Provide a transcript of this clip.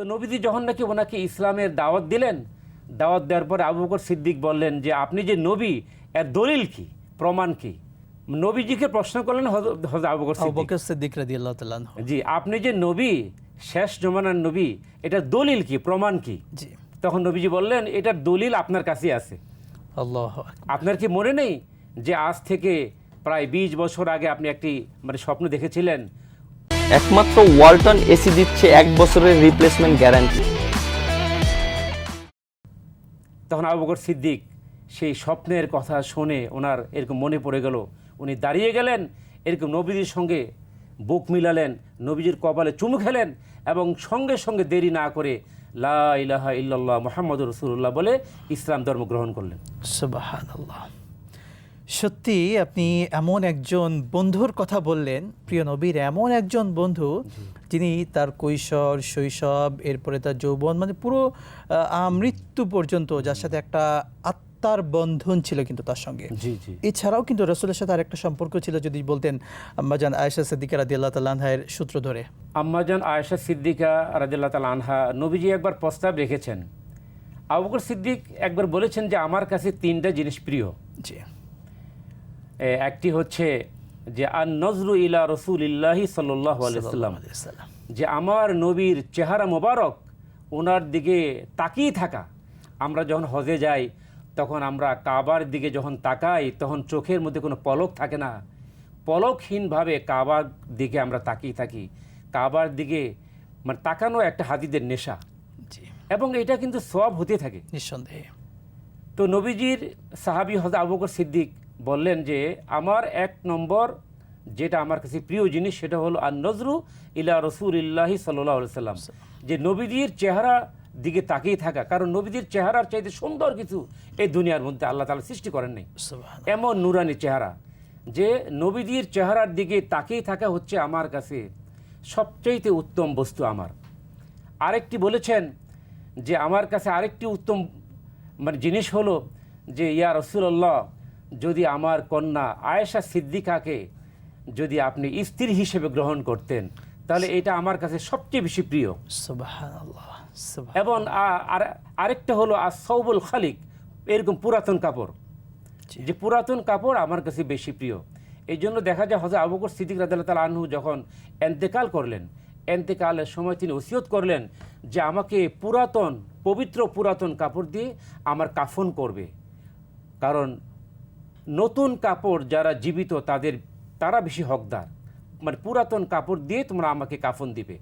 তো নবীজি যখন নাকি ওনাকে ইসলামের দাওয়াত দিলেন দাওয়াত দেওয়ার পরে আবু বকর সিদ্দিক বললেন যে আপনি যে নবী এর দলিল কি? প্রমাণ কি? নবীজিকে প্রশ্ন করলেন আবু বকর সিদ্দিক। জি আপনি যে নবী শেষ জমানার নবী এটা দলিল কি? প্রমাণ কি? তখন নবীজি বললেন এটার দলিল আপনার কাছে আছে। আল্লাহ আপনার কি মনে নেই যে আজ থেকে প্রায় বিশ বছর আগে আপনি একটি মানে স্বপ্ন দেখেছিলেন একমাত্র ওয়ালটন এসি দিচ্ছে এক বছরের রিপ্লেসমেন্ট গ্যারান্টি তখন আবু বকর সিদ্দিক সেই স্বপ্নের কথা শুনে ওনার এরকম মনে পড়ে গেল। উনি দাঁড়িয়ে গেলেন এরকম নবীজির সঙ্গে বুক মিলালেন নবীজির কপালে চুমু খেলেন এবং সঙ্গে সঙ্গে দেরি না করে লা ইলাহা ইল্লাল্লাহ মোহাম্মদ রসুল্লাহ বলে ইসলাম ধর্ম গ্রহণ করলেন। সুবহানাল্লাহ। সত্যি আপনি এমন একজন বন্ধুর কথা বললেন প্রিয় নবীর এমন একজন বন্ধু যিনি তার কৈশোর শৈশব এরপরে তার যৌবন মানে পুরো মৃত্যু পর্যন্ত যার সাথে একটা আত্মার বন্ধন ছিল কিন্তু তার সঙ্গে। জি জি। এছাড়াও কিন্তু রসুলের সাথে আরেকটা সম্পর্ক ছিল যদি বলতেন আম্মাজান আয়েশা সিদ্দিকা রাদিয়াল্লাহু তাআলা আনহার সূত্র ধরে। আম্মাজান আয়েশা সিদ্দিকা রাজিল্লাহ তাল আনহা নবীজি একবার প্রস্তাব রেখেছেন। আবু বকর সিদ্দিক একবার বলেছেন যে আমার কাছে তিনটা জিনিস প্রিয়। জি। একটি হচ্ছে যে আন নজরু ইলা রসুল ইল্লাহি সাল্লাহ আলাইসাল্লাম সাল্লাল্লাহু আলাইহি যে আমার নবীর চেহারা মোবারক ওনার দিকে তাকিয়ে থাকা। আমরা যখন হজে যাই তখন আমরা কাবার দিকে যখন তাকাই তখন চোখের মধ্যে কোনো পলক থাকে না। পলকহীনভাবে কাবার দিকে আমরা তাকিয়ে থাকি। কাবার দিকে মানে তাকানো একটা হাদিদের নেশা। এবং এটা কিন্তু সব হতে থাকে। নিঃসন্দেহে। তো নবীজির সাহাবি হজরত আবু বকর সিদ্দিক বললেন যে আমার এক নম্বর যেটা আমার কাছে প্রিয় জিনিস সেটা হলো আর নজরু ইলা রসুল ইল্লাহি সাল্লাহ সাল্লাম যে নবীজির চেহারা দিকে তাকিয়ে থাকা কারণ নবীজির চেহারার চাইতে সুন্দর কিছু এই দুনিয়ার মধ্যে আল্লাহ তালা সৃষ্টি করেন নাই। এমন নুরানি চেহারা যে নবীজির চেহারার দিকে তাকিয়ে থাকা হচ্ছে আমার কাছে সবচাইতে উত্তম বস্তু আমার। আরেকটি বলেছেন যে আমার কাছে আরেকটি উত্তম মানে জিনিস হলো যে ইয়া রসুল্লাহ যদি আমার কন্যা আয়েশা সিদ্দিকাকে যদি আপনি স্ত্রী হিসেবে গ্রহণ করতেন তাহলে এটা আমার কাছে সবচেয়ে বেশি প্রিয়। এবং আর- আরেকটা হলো আর সৌবুল খালিক এরকম পুরাতন কাপড়। যে পুরাতন কাপড় আমার কাছে বেশি প্রিয়। এই জন্য দেখা যায় হজরত আবু বকর সিদ্দিক তাআলা আনহু যখন এন্তেকাল করলেন এন্তেকালের সময় তিনি ওসিয়ত করলেন যে আমাকে পুরাতন পবিত্র পুরাতন কাপড় দিয়ে আমার কাফন করবে। কারণ নতুন কাপড় যারা জীবিত তাদের, তারা বেশি হকদার। মানে পুরাতন কাপড় দিয়ে তোমরা আমাকে কাফন দিবে।